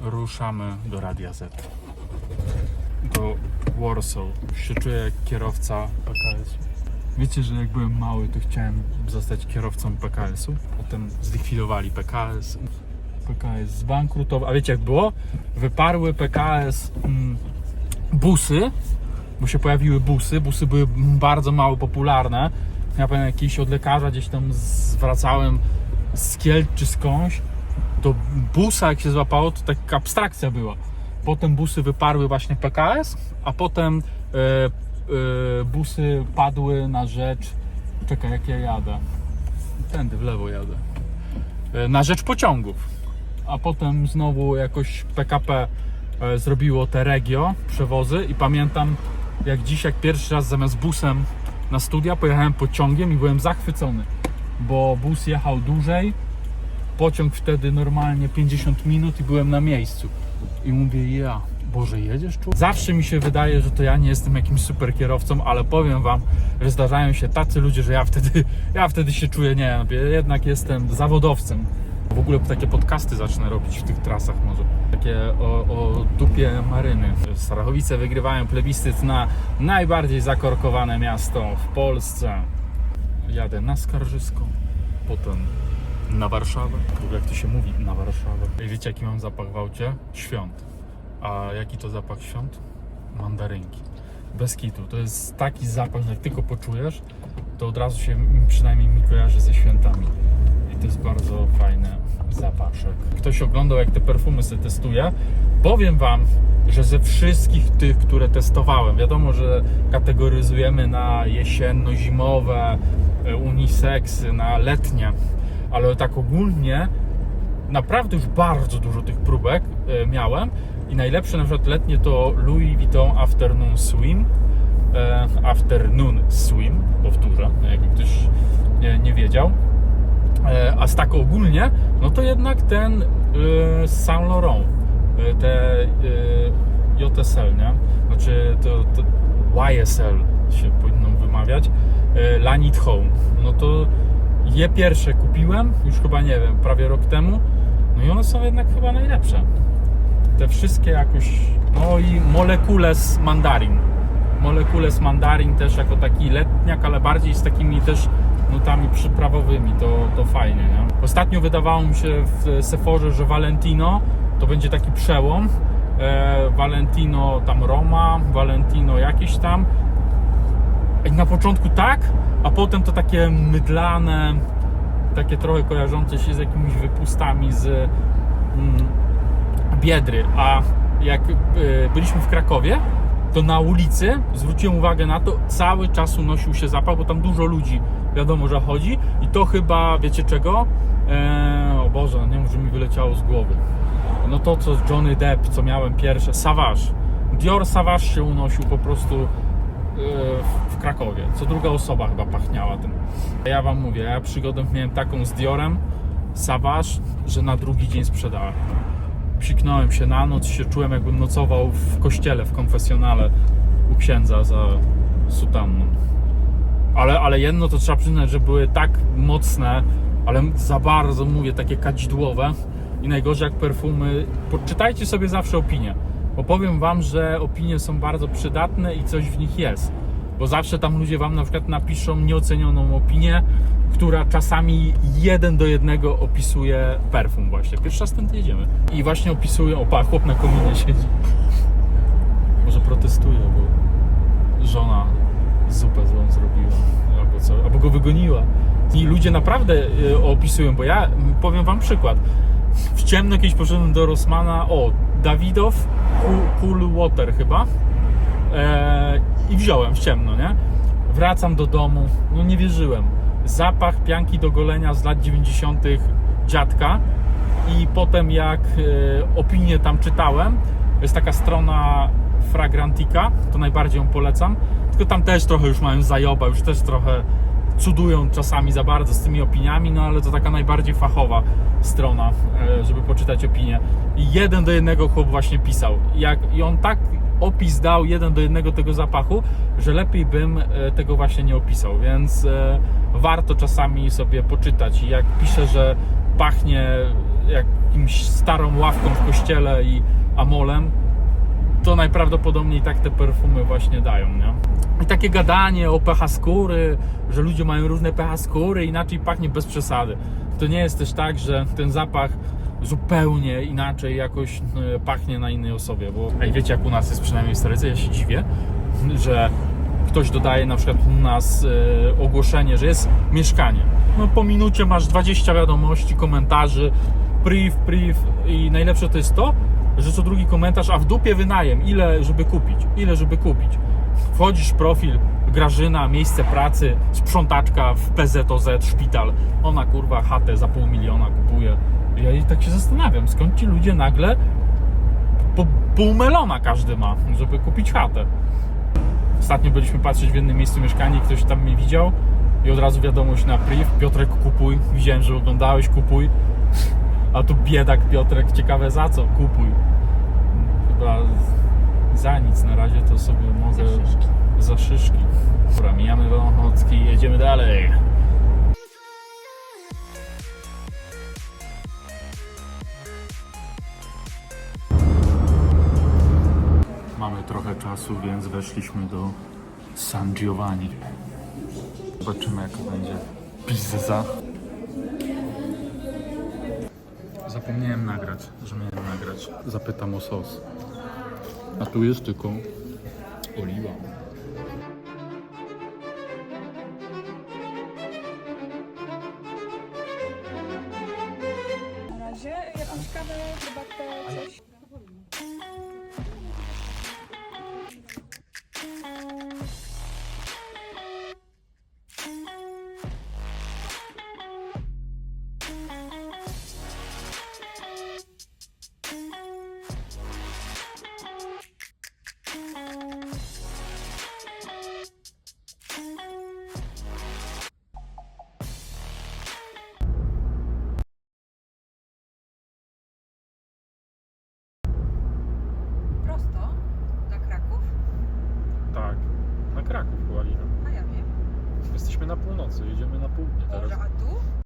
ruszamy do Radia Z. Do Warsaw. Się czuję jak kierowca PKS. Wiecie, że jak byłem mały, to chciałem zostać kierowcą PKS-u. Potem zlikwidowali PKS. PKS zbankrutował. A wiecie jak było? Wyparły PKS mm, busy, bo się pojawiły busy. Busy były bardzo mało popularne. Ja pamiętam jakiś od lekarza gdzieś tam zwracałem z Kielc czy skądś. To busa jak się złapało, to taka abstrakcja była. Potem busy wyparły właśnie PKS, a potem e, e, busy padły na rzecz. Czekaj, jak ja jadę. Tędy w lewo jadę. E, na rzecz pociągów. A potem znowu jakoś PKP e, zrobiło te regio przewozy i pamiętam jak dziś, jak pierwszy raz zamiast busem na studia pojechałem pociągiem i byłem zachwycony, bo bus jechał dłużej, pociąg wtedy normalnie 50 minut i byłem na miejscu. I mówię, ja, Boże, jedziesz tu? Zawsze mi się wydaje, że to ja nie jestem jakimś super kierowcą, ale powiem Wam, że zdarzają się tacy ludzie, że ja wtedy, ja wtedy się czuję, nie wiem, jednak jestem zawodowcem. W ogóle takie podcasty zacznę robić w tych trasach może. Takie o, o dupie maryny. Starachowice wygrywają plebiscyt na najbardziej zakorkowane miasto w Polsce. Jadę na Skarżysko, potem na Warszawę. W ogóle jak to się mówi, na Warszawę. I wiecie jaki mam zapach w aucie? Świąt. A jaki to zapach świąt? Mandarynki. Bez kitu. To jest taki zapach, że jak tylko poczujesz, to od razu się przynajmniej mi kojarzy ze świętami. I to jest bardzo fajny zapaszek. Ktoś oglądał, jak te perfumy sobie testuję. Powiem Wam, że ze wszystkich tych, które testowałem, wiadomo, że kategoryzujemy na jesienno-zimowe, e, uniseksy, na letnie, ale tak ogólnie naprawdę już bardzo dużo tych próbek e, miałem i najlepsze na przykład letnie to Louis Vuitton Afternoon Swim e, Afternoon Swim, powtórzę, jakby ktoś nie, wiedział E, a z tak ogólnie, no to jednak ten Saint Laurent, te JSL, nie? Znaczy to, to YSL się powinno wymawiać, Lanit Home. No to je pierwsze kupiłem, już chyba nie wiem, prawie rok temu, no i one są jednak chyba najlepsze. Te wszystkie jakoś, no i Molecules Mandarin. Molecules Mandarin też jako taki letniak, ale bardziej z takimi też nutami przyprawowymi, to, to fajnie, nie? Ostatnio wydawało mi się w Sephorze, że Valentino to będzie taki przełom. E, Valentino tam Roma, Valentino jakieś tam. Na początku tak, a potem to takie mydlane, takie trochę kojarzące się z jakimiś wypustami z mm, Biedry. A jak e, byliśmy w Krakowie, to na ulicy zwróciłem uwagę na to, cały czas unosił się zapach, bo tam dużo ludzi wiadomo, że chodzi i to chyba, wiecie czego? Eee, o Boże, nie wiem, że mi wyleciało z głowy. No to co z Johnny Depp, co miałem pierwsze, Savage. Dior Savage się unosił po prostu w- Krakowie. Co druga osoba chyba pachniała tym. Ja wam mówię, ja przygodę miałem taką z Diorem Savage, że na drugi dzień sprzedałem. Psiknąłem się na noc, się czułem jakbym nocował w kościele, w konfesjonale u księdza za sutanną. Ale, ale jedno to trzeba przyznać, że były tak mocne, ale za bardzo mówię, takie kadzidłowe i najgorzej jak perfumy. Poczytajcie sobie zawsze opinie, bo powiem Wam, że opinie są bardzo przydatne i coś w nich jest. Bo zawsze tam ludzie Wam na przykład napiszą nieocenioną opinię, która czasami jeden do jednego opisuje perfum właśnie. Pierwszy raz stąd jedziemy. I właśnie opisują, opa, chłop na kominie siedzi. Może protestuje, bo żona zupę złą zrobiła, albo co, albo go wygoniła. I ludzie naprawdę y, opisują, bo ja powiem wam przykład. W ciemno kiedyś poszedłem do Rossmana, o, Dawidow, cool Water chyba e, i wziąłem w ciemno, nie? Wracam do domu, no nie wierzyłem. Zapach pianki do golenia z lat 90. dziadka i potem jak e, opinię tam czytałem, jest taka strona Fragrantica, to najbardziej ją polecam, tylko tam też trochę już mają zajoba, już też trochę cudują czasami za bardzo z tymi opiniami, no ale to taka najbardziej fachowa strona, e, żeby poczytać opinię. I jeden do jednego chłop właśnie pisał. Jak, I on tak opis dał jeden do jednego tego zapachu, że lepiej bym e, tego właśnie nie opisał, więc e, warto czasami sobie poczytać. I jak pisze, że pachnie jakimś starą ławką w kościele i amolem, to najprawdopodobniej tak te perfumy właśnie dają, nie? I takie gadanie o pH skóry, że ludzie mają różne pH skóry, inaczej pachnie bez przesady. To nie jest też tak, że ten zapach zupełnie inaczej jakoś e, pachnie na innej osobie, bo ej, wiecie jak u nas jest przynajmniej w Staryce, ja się dziwię, że ktoś dodaje na przykład u nas e, ogłoszenie, że jest mieszkanie. No po minucie masz 20 wiadomości, komentarzy, priv, priv i najlepsze to jest to, że co drugi komentarz, a w dupie wynajem, ile żeby kupić, ile żeby kupić. Wchodzisz profil, Grażyna, miejsce pracy, sprzątaczka w PZOZ, szpital. Ona kurwa chatę za pół miliona kupuje. Ja i tak się zastanawiam, skąd ci ludzie nagle po pół melona każdy ma, żeby kupić chatę. Ostatnio byliśmy patrzeć w jednym miejscu mieszkanie, ktoś tam mnie widział i od razu wiadomość na priv, Piotrek kupuj, widziałem, że oglądałeś, kupuj. A tu biedak Piotrek, ciekawe za co, kupuj. Chyba za nic na razie to sobie mogę... Za szyszki. Dobra, mijamy Wąchocki, jedziemy dalej. Mamy trochę czasu, więc weszliśmy do San Giovanni. Zobaczymy jak będzie pizza. Zapomniałem nagrać, że miałem nagrać. Zapytam o sos. A tu jest tylko oliwa. Na razie jakąś kawę, herbatę, coś. Jesteśmy na północy, jedziemy na południe teraz. A tu?